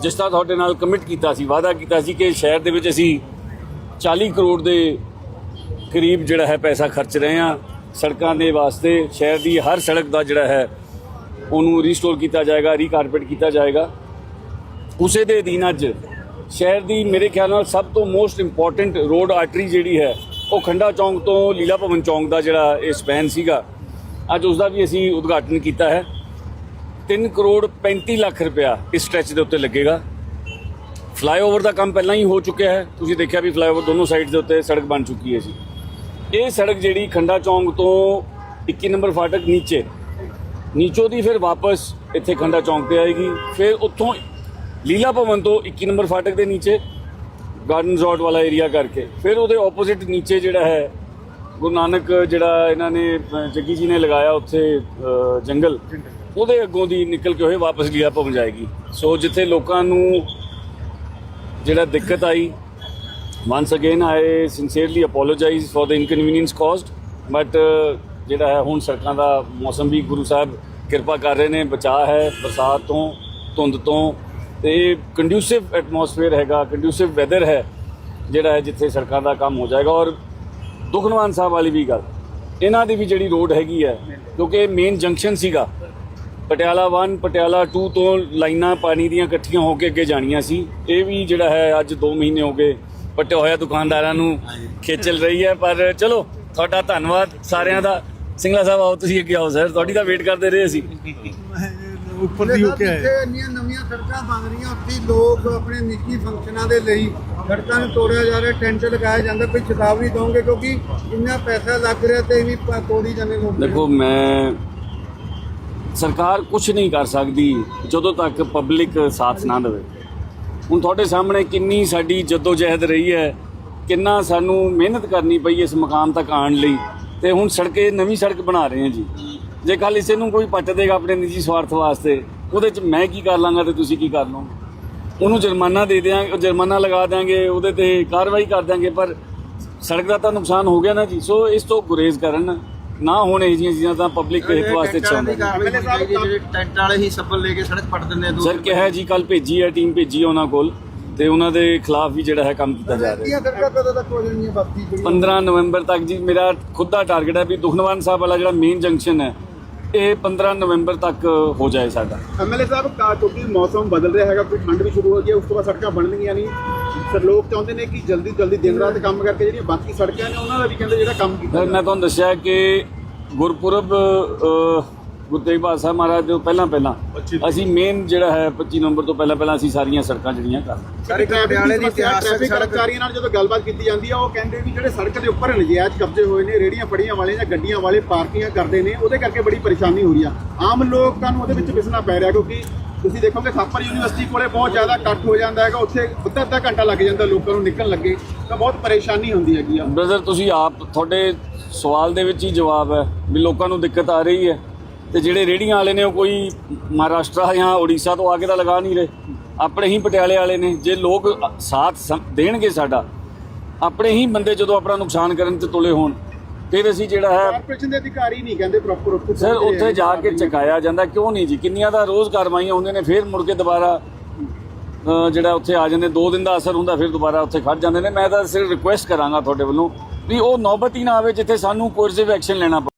ਜਿਸ ਤਰ੍ਹਾਂ ਤੁਹਾਡੇ ਨਾਲ ਕਮਿਟ ਕੀਤਾ ਸੀ, ਵਾਅਦਾ ਕੀਤਾ ਸੀ ਕਿ ਸ਼ਹਿਰ ਦੇ ਵਿੱਚ ਅਸੀਂ 40 ਕਰੋੜ ਦੇ ਕਰੀਬ ਜਿਹੜਾ ਹੈ ਪੈਸਾ ਖਰਚ ਰਹੇ ਹਾਂ। ਸੜਕਾਂ ਦੇ ਵਾਸਤੇ ਸ਼ਹਿਰ ਦੀ ਹਰ ਸੜਕ ਦਾ ਜਿਹੜਾ ਹੈ, ਉਹਨੂੰ ਰੀਸਟੋਰ ਕੀਤਾ ਜਾਏਗਾ ਰੀਕਾਰਪੇਟ ਕੀਤਾ ਜਾਏਗਾ। ਉਸੇ ਦੇ ਅਧੀਨ ਅੱਜ ਸ਼ਹਿਰ ਦੀ ਮੇਰੇ ਖਿਆਲ ਨਾਲ ਸਭ ਤੋਂ ਮੋਸਟ ਇੰਪੋਰਟੈਂਟ ਰੋਡ ਆਰਟਰੀ ਜਿਹੜੀ ਹੈ, ਉਹ ਖੰਡਾ ਚੌਂਕ ਤੋਂ ਲੀਲਾ ਭਵਨ ਚੌਂਕ ਦਾ ਜਿਹੜਾ ਇਹ ਸਪੈਨ ਸੀਗਾ। ਅੱਜ ਉਸ ਦਾ ਵੀ ਅਸੀਂ ਉਦਘਾਟਨ ਕੀਤਾ ਹੈ। 3 ਕਰੋੜ 35 ਲੱਖ ਰੁਪਇਆ ਇਸ ਸਟ੍ਰੈਚ ਦੇ ਉੱਤੇ ਲੱਗੇਗਾ। ਫਲਾਈਓਵਰ ਦਾ ਕੰਮ ਪਹਿਲਾਂ ਹੀ ਹੋ ਚੁੱਕਿਆ ਹੈ। ਤੁਸੀਂ ਦੇਖਿਆ ਵੀ ਫਲਾਈਓਵਰ ਦੋਨੋਂ ਸਾਈਡ ਦੇ ਉੱਤੇ ਸੜਕ ਬਣ ਚੁੱਕੀ ਹੈ ਜੀ। ਇਹ ਸੜਕ ਜਿਹੜੀ ਖੰਡਾ ਚੌਂਕ ਤੋਂ 21 ਨੰਬਰ ਫਾਟਕ ਨੀਚੇ, ਨੀਚੋਂ ਦੀ ਫਿਰ ਵਾਪਸ ਇੱਥੇ ਖੰਡਾ ਚੌਂਕ ਤੇ ਆਏਗੀ। ਫਿਰ ਉੱਥੋਂ ਲੀਲਾ ਭਵਨ ਤੋਂ 21 ਨੰਬਰ ਫਾਟਕ ਦੇ ਨੀਚੇ ਗਾਰਡਨ ਰਿਜ਼ੋਰਟ ਵਾਲਾ ਏਰੀਆ ਕਰਕੇ। ਫਿਰ ਉਹਦੇ ਆਪੋਜ਼ਿਟ ਨੀਚੇ ਜਿਹੜਾ ਹੈ, ਗੁਰੂ ਨਾਨਕ ਜਿਹੜਾ ਇਹਨਾਂ ਨੇ ਜੱਗੀ ਜੀ ਨੇ ਲਗਾਇਆ ਉੱਥੇ ਜੰਗਲ। ਉਹਦੇ ਅੱਗੋਂ ਦੀ ਨਿਕਲ ਕੇ ਹੋਏ ਵਾਪਸ ਲੀਲਾ ਪਹੁੰਚ ਜਾਏਗੀ। ਸੋ ਜਿੱਥੇ ਲੋਕਾਂ ਨੂੰ ਜਿਹੜਾ ਦਿੱਕਤ ਆਈ once again I sincerely apologise for the inconvenience caused but ਜਿਹੜਾ ਹੈ ਹੁਣ ਸੜਕਾਂ ਦਾ ਮੌਸਮ ਵੀ ਗੁਰੂ ਸਾਹਿਬ ਕਿਰਪਾ ਕਰ ਰਹੇ ਨੇ, ਬਚਾਅ ਹੈ ਬਰਸਾਤ ਤੋਂ, ਧੁੰਦ ਤੋਂ, ਤੇ ਕੰਡਿਊਸਿਵ ਐਟਮੋਸਫੇਅਰ ਹੈਗਾ ਕੰਡਿਊਸਿਵ ਵੈਦਰ ਹੈ, ਜਿਹੜਾ ਹੈ ਜਿੱਥੇ ਸੜਕਾਂ ਦਾ ਕੰਮ ਹੋ ਜਾਏਗਾ। ਔਰ ਦੁਖਨਵਾਨ ਸਾਹਿਬ ਵਾਲੀ ਵੀ ਗੱਲ, ਇਹਨਾਂ ਦੀ ਵੀ ਜਿਹੜੀ ਰੋਡ ਹੈਗੀ ਹੈ, ਕਿਉਂਕਿ ਮੇਨ ਜੰਕਸ਼ਨ ਸੀਗਾ ਪਟਿਆਲਾ 1 ਪਟਿਆਲਾ 2 ਤੋਂ ਲਾਈਨਾਂ ਪਾਣੀ ਦੀਆਂ ਇਕੱਠੀਆਂ ਹੋ ਕੇ ਅੱਗੇ ਜਾਣੀਆਂ ਸੀ। ਇਹ ਵੀ ਜਿਹੜਾ ਹੈ ਅੱਜ 2 ਮਹੀਨੇ ਹੋ ਗਏ ਪੱਟੇ ਹੋਇਆ ਦੁਕਾਨਦਾਰਾਂ ਨੂੰ ਖੇਚਲ ਰਹੀ ਹੈ ਪਰ ਚਲੋ ਤੁਹਾਡਾ ਧੰਨਵਾਦ ਸਾਰਿਆਂ ਦਾ। ਸਿੰਗਲਾ ਸਾਹਿਬ ਆਓ ਤੁਸੀਂ ਅੱਗੇ ਆਓ ਸਰ ਤੁਹਾਡੀ ਤਾਂ ਵੇਟ ਕਰਦੇ ਰਹੇ ਅਸੀਂ। ਉੱਪਰ ਦੀ ਹੋ ਕੇ ਆਏ। ਇੰਨੀਆਂ ਨਵੀਆਂ ਸੜਕਾਂ ਬਣ ਰਹੀਆਂ ਉੱਥੇ ਲੋਕ ਆਪਣੇ ਨਿੱਜੀ ਫੰਕਸ਼ਨਾਂ ਦੇ ਲਈ ਸੜਕਾਂ ਨੂੰ ਤੋੜਿਆ ਜਾ ਰਿਹਾ ਟੈਂਟ ਲਗਾਇਆ ਜਾਂਦਾ ਕੋਈ ਚੇਤਾਵਨੀ ਦਵਾਂਗੇ? ਕਿਉਂਕਿ ਇੰਨਾ ਪੈਸਾ ਲੱਗ ਰਿਹਾ ਤੇ ਵੀ ਤੋੜੀ ਜਾਂਦੇ ਲੋਕ। ਦੇਖੋ ਮੈਂ ਸਰਕਾਰ ਕੁਝ ਨਹੀਂ ਕਰ ਸਕਦੀ ਜਦੋਂ ਤੱਕ ਪਬਲਿਕ ਸਾਥ ਨਾ ਦੇਵੇ। ਹੁਣ ਤੁਹਾਡੇ ਸਾਹਮਣੇ ਕਿੰਨੀ ਸਾਡੀ ਜਦੋਜਹਿਦ ਰਹੀ ਹੈ, ਕਿੰਨਾ ਸਾਨੂੰ ਮਿਹਨਤ ਕਰਨੀ ਪਈ ਇਸ ਮਕਾਮ ਤੱਕ ਆਉਣ ਲਈ, ਤੇ ਹੁਣ ਸੜਕੇ, ਨਵੀਂ ਸੜਕ ਬਣਾ ਰਹੇ ਹਾਂ ਜੀ। ਜੇ ਕੱਲ ਇਸੇ ਨੂੰ ਕੋਈ ਪੱਟ ਦੇਗਾ ਆਪਣੇ ਨਿੱਜੀ ਸਵਾਰਥ ਵਾਸਤੇ, ਉਹਦੇ 'ਚ ਮੈਂ ਕੀ ਕਰ ਲਾਂਗਾ ਤੇ ਤੁਸੀਂ ਕੀ ਕਰ ਲਓਗੇ? ਉਹਨੂੰ ਜੁਰਮਾਨਾ ਦੇ ਦਿਆਂਗੇ ਜੁਰਮਾਨਾ ਲਗਾ ਦਿਆਂਗੇ, ਉਹਦੇ ਤੇ ਕਾਰਵਾਈ ਕਰ ਦਿਆਂਗੇ, ਪਰ ਸੜਕ ਦਾ ਤਾਂ ਨੁਕਸਾਨ ਹੋ ਗਿਆ ਨਾ ਜੀ। ਸੋ ਇਸ ਤੋਂ ਗੁਰੇਜ਼ ਕਰਨ ਨਾ ਹੋਣ ਇਹ ਜਿਹੀਆਂ ਚੀਜ਼ਾਂ ਤਾਂ ਪਬਲਿਕ ਹਿੱਤ ਵਾਸਤੇ ਚਾਹੁੰਦਾ ਜਿਹੜੇ ਟੈਂਟ ਵਾਲੇ ਹੀ ਸੱਬਲ ਲੈ ਕੇ ਸੜਕ ਪੱਟ ਦਿੰਦੇ ਆ ਸਰ ਕਿਹਾ ਜੀ ਕੱਲ ਭੇਜੀ ਹੈ ਟੀਮ ਭੇਜੀ ਹੈ ਉਹਨਾਂ ਕੋਲ ਤੇ ਉਹਨਾਂ ਦੇ ਖਿਲਾਫ ਵੀ ਜਿਹੜਾ ਹੈ ਕੰਮ ਕੀਤਾ ਜਾ ਰਿਹਾ। ਇੰਨੀਆਂ ਸੜਕਾਂ ਕਦੋਂ ਤੱਕ ਹੋ ਜਾਣਗੀਆਂ ਬਾਕੀ ਹੈ ਜਿਹੜੀਆਂ 15 ਨਵੰਬਰ ਤੱਕ ਜੀ ਮੇਰਾ ਖੁਦ ਦਾ ਟਾਰਗੇਟ ਹੈ ਵੀ ਦੁਖਨਵਾਨ ਸਾਹਿਬ ਵਾਲਾ ਜਿਹੜਾ ਮੇਨ ਜੰਕਸ਼ਨ ਹੈ ਇਹ 15 ਨਵੰਬਰ ਤੱਕ ਹੋ ਜਾਏ ਸਾਡਾ। ਐਮਐਲਏ ਸਾਹਿਬ ਕਾ ਕਿਉਂਕਿ ਮੌਸਮ ਬਦਲ ਰਿਹਾ ਹੈਗਾ ਕੋਈ ਠੰਡ ਵੀ ਸ਼ੁਰੂ ਹੋ ਗਈ ਹੈ ਉਸ ਤੋਂ ਬਾਅਦ ਸੜਕਾਂ ਬਣਨਗੀਆਂ ਨਹੀਂ। ਸਰ ਲੋਕ ਚਾਹੁੰਦੇ ਨੇ ਕਿ ਜਲਦੀ ਜਲਦੀ ਦਿਨ ਰਾਤ ਕੰਮ ਕਰਕੇ ਜਿਹੜੀਆਂ ਬਾਕੀ ਸੜਕਾਂ ਨੇ ਉਹਨਾਂ ਦਾ ਵੀ ਕਹਿੰਦੇ ਜਿਹੜਾ ਕੰਮ ਕੀਤਾ ਮੈਂ ਤੁਹਾਨੂੰ ਦੱਸਿਆ ਕਿ ਗੁਰਪੁਰਬ ਗੁਰੂ ਤੇਗ ਬਹਾਦਰ ਸਾਹਿਬ ਮਹਾਰਾਜ ਤੋਂ ਪਹਿਲਾਂ ਪਹਿਲਾਂ। ਅਸੀਂ ਮੇਨ ਜਿਹੜਾ ਹੈ 25 ਨਵੰਬਰ ਤੋਂ ਪਹਿਲਾਂ ਪਹਿਲਾਂ ਅਸੀਂ ਸਾਰੀਆਂ ਸੜਕਾਂ ਜਿਹੜੀਆਂ ਕਰ ਸਾਰੇ ਪਟਿਆਲੇ ਦੀ ਇਤਿਹਾਸਕ ਕਰਮਚਾਰੀਆਂ ਨਾਲ ਜਦੋਂ ਗੱਲਬਾਤ ਕੀਤੀ ਜਾਂਦੀ ਆ ਉਹ ਕਹਿੰਦੇ ਵੀ ਜਿਹੜੇ ਸੜਕ ਦੇ ਉੱਪਰ ਨਜਾਇਜ਼ ਕਬਜ਼ੇ ਹੋਏ ਨੇ ਰੇੜੀਆਂ ਫੜੀਆਂ ਵਾਲੇ ਜਾਂ ਗੱਡੀਆਂ ਵਾਲੇ ਪਾਰਕਿੰਗਾਂ ਕਰਦੇ ਨੇ ਉਹਦੇ ਕਰਕੇ ਬੜੀ ਪਰੇਸ਼ਾਨੀ ਹੋ ਰਹੀ ਆ। ਆਮ ਲੋਕਾਂ ਨੂੰ ਉਹਦੇ ਵਿੱਚ ਪਿਸਣਾ ਪੈ ਰਿਹਾ ਕਿਉਂਕਿ ਤੁਸੀਂ ਦੇਖੋਗੇ ਥਾਪਰ ਯੂਨੀਵਰਸਿਟੀ ਕੋਲੇ ਬਹੁਤ ਜ਼ਿਆਦਾ ਇਕੱਠ ਹੋ ਜਾਂਦਾ ਹੈਗਾ ਉੱਥੇ ਅੱਧਾ ਅੱਧਾ ਘੰਟਾ ਲੱਗ ਜਾਂਦਾ ਲੋਕਾਂ ਨੂੰ ਨਿਕਲਣ ਲੱਗੇ ਤਾਂ ਬਹੁਤ ਪਰੇਸ਼ਾਨੀ ਹੁੰਦੀ ਹੈਗੀ ਆ। ਬ੍ਰਦਰ ਤੁਸੀਂ ਆਪ ਤੁਹਾਡੇ ਸਵਾਲ ਦੇ ਵਿੱਚ ਹੀ ਜਵਾਬ ਹੈ ਵੀ ਲੋਕਾਂ ਨੂੰ ਦਿੱਕਤ ਆ ਰਹੀ ਹੈ। ਤੇ ਜਿਹੜੇ ਰੇੜੀਆਂ ਵਾਲੇ ਨੇ ਉਹ ਕੋਈ ਮਹਾਰਾਸ਼ਟਰ ਜਾਂ ਉੜੀਸਾ ਤੋਂ ਆ ਕੇ ਤਾਂ ਲਗਾ ਨਹੀਂ ਰਹੇ। ਆਪਣੇ ਹੀ ਪਟਿਆਲੇ ਵਾਲੇ ਨੇ ਜੇ ਲੋਕ ਸਾਥ ਦੇਣਗੇ ਸਾਡਾ ਆਪਣੇ ਹੀ ਬੰਦੇ ਜਦੋਂ ਆਪਣਾ ਨੁਕਸਾਨ ਕਰਨ ਤੇ ਤੁਲੇ ਹੋਣ ਫਿਰ ਅਸੀਂ ਜਿਹੜਾ ਹੈ ਕਾਰਪੋਰੇਸ਼ਨ ਦੇ ਅਧਿਕਾਰੀ ਨਹੀਂ ਕਹਿੰਦੇ ਪ੍ਰੋਪਰ ਉੱਥੇ ਸਰ ਉੱਥੇ। ਜਾ ਕੇ ਚਕਾਇਆ ਜਾਂਦਾ ਕਿਉਂ ਨਹੀਂ ਜੀ? ਕਿੰਨੀਆਂ ਦਾ ਰੋਜ਼ ਕਾਰਵਾਈਆਂ ਹੁੰਦੀਆਂ ਨੇ ਫਿਰ ਮੁੜ ਕੇ ਦੁਬਾਰਾ ਜਿਹੜਾ ਉੱਥੇ ਆ ਜਾਂਦੇ ਦੋ ਦਿਨ ਦਾ ਅਸਰ ਹੁੰਦਾ ਫਿਰ ਦੁਬਾਰਾ ਉੱਥੇ ਖੜ ਜਾਂਦੇ ਨੇ। ਮੈਂ ਤਾਂ ਸਿਰਫ ਰਿਕੁਐਸਟ ਕਰਾਂਗਾ ਤੁਹਾਡੇ ਵੱਲੋਂ ਵੀ ਉਹ ਨੌਬਤ ਹੀ ਨਾ ਆਵੇ ਜਿੱਥੇ ਸਾਨੂੰ ਕੋਰਸਿਵ ਐਕਸ਼ਨ ਲੈਣਾ ਪਵੇ।